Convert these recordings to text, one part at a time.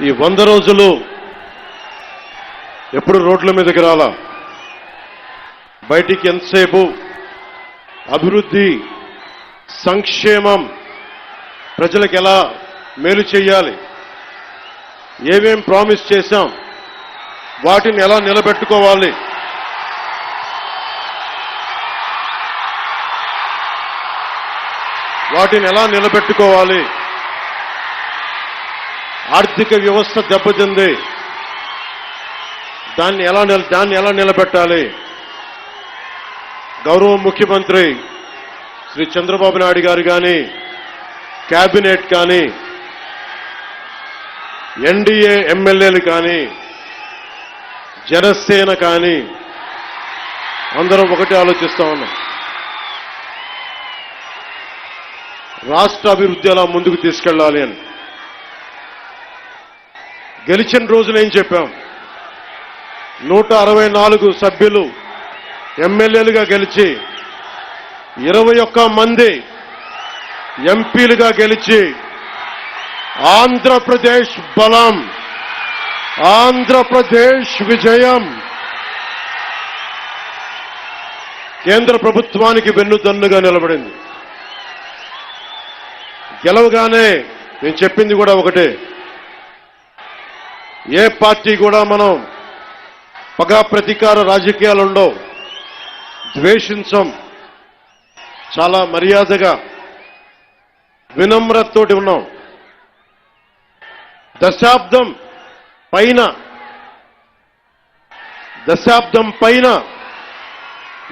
ఈ వంద రోజులు ఎప్పుడు రోడ్ల మీదకి రాలా? బయటికి ఎంతసేపు? అభివృద్ధి సంక్షేమం ప్రజలకు ఎలా మేలు చేయాలి? ఏమేం ప్రామిస్ చేశాం? వాటిని ఎలా నిలబెట్టుకోవాలి? వాటిని ఎలా నిలబెట్టుకోవాలి? ఆర్థిక వ్యవస్థ దెబ్బతింది. దాన్ని ఎలా నిల దాన్ని ఎలా నిలబెట్టాలి? గౌరవ ముఖ్యమంత్రి శ్రీ చంద్రబాబు నాయుడు గారు కానీ కేబినెట్ కానీ ఎన్డీఏ ఎమ్మెల్యేలు కానీ జనసేన కానీ అందరం ఒకటి ఆలోచిస్తా ఉన్నాం. రాష్ట్ర అభివృద్ధి ఎలా ముందుకు తీసుకెళ్ళాలి అని. గెలిచిన రోజున ఏం చెప్పాం? నూట అరవై నాలుగు సభ్యులు ఎమ్మెల్యేలుగా గెలిచి ఇరవై ఒక్క మంది ఎంపీలుగా గెలిచి ఆంధ్రప్రదేశ్ బలం ఆంధ్రప్రదేశ్ విజయం. కేంద్ర ప్రభుత్వానికి వెన్నుదన్నుగా నిలబడింది. గెలవగానే నేను చెప్పింది కూడా ఒకటే ఏ పార్టీ కూడా మనం పగా ప్రతీకార రాజకీయాలు ఉండవు ద్వేషించం. చాలా మర్యాదగా వినమ్రతతోటి ఉన్నాం. దశాబ్దం పైన దశాబ్దం పైన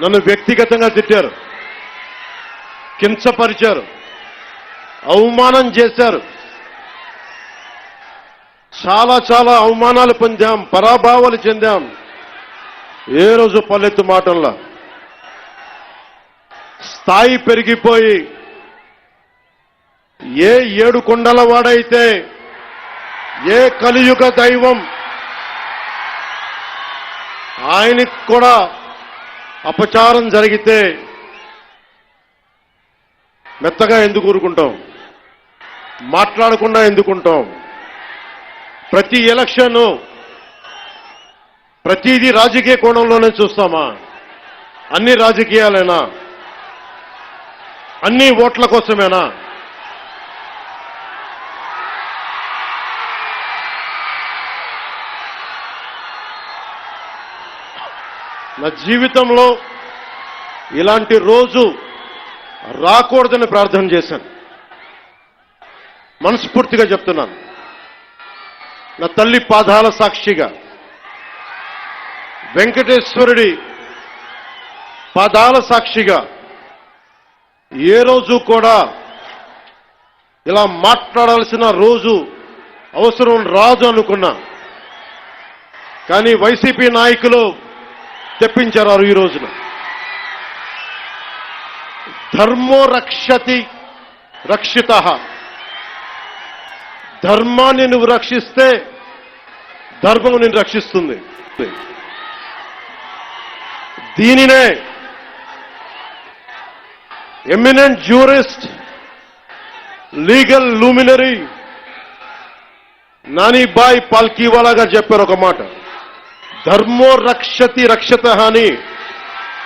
నన్ను వ్యక్తిగతంగా తిట్టారు. కించపరిచారు. అవమానం చేశారు. చాలా చాలా అవమానాలు పొందాం పరాభావాలు చెందాం. ఏ రోజు పల్లెత్తు మాటల్లో? స్థాయి పెరిగిపోయి ఏ ఏడు కొండల వాడైతే ఏ కలియుగ దైవం ఆయనకి కూడా అపచారం జరిగితే మెత్తగా ఎందుకు ఊరుకుంటాం? మాట్లాడకుండా ఎందుకుంటాం? ప్రతి ఎలక్షన్ ప్రతిదీ రాజకీయ కోణంలోనే చూస్తామా? అన్ని రాజకీయాలేనా? అన్ని ఓట్ల కోసమేనా? నా జీవితంలో ఇలాంటి రోజు రాకూడదని ప్రార్థన చేశాను. మనస్ఫూర్తిగా చెప్తున్నాను. నా తల్లి పాదాల సాక్షిగా. వెంకటేశ్వరుడి పాదాల సాక్షిగా ఏ రోజు కూడా ఇలా మాట్లాడాల్సిన రోజు అవసరం రాదు అనుకున్నా. కానీ వైసీపీ నాయకులు తెప్పించారు ఈ రోజున. ధర్మో రక్షతి రక్షిత. ధర్మాన్ని నువ్వు రక్షిస్తే ధర్మం నిన్ను రక్షిస్తుంది. దీనినే eminent jurist legal luminary Nanibhai పాల్కీవాలాగా చెప్పారు ఒక మాట. ధర్మో రక్షతి రక్షత అని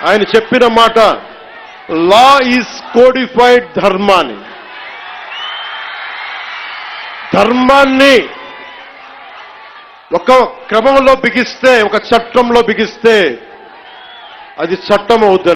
ఆయన చెప్పిన మాట లా ఈజ్ కోడిఫైడ్ ధర్మాన్ని. ధర్మాన్ని ఒక క్రమంలో బిగిస్తే ఒక చట్టంలో బిగిస్తే అది చట్టం అవుతుంది.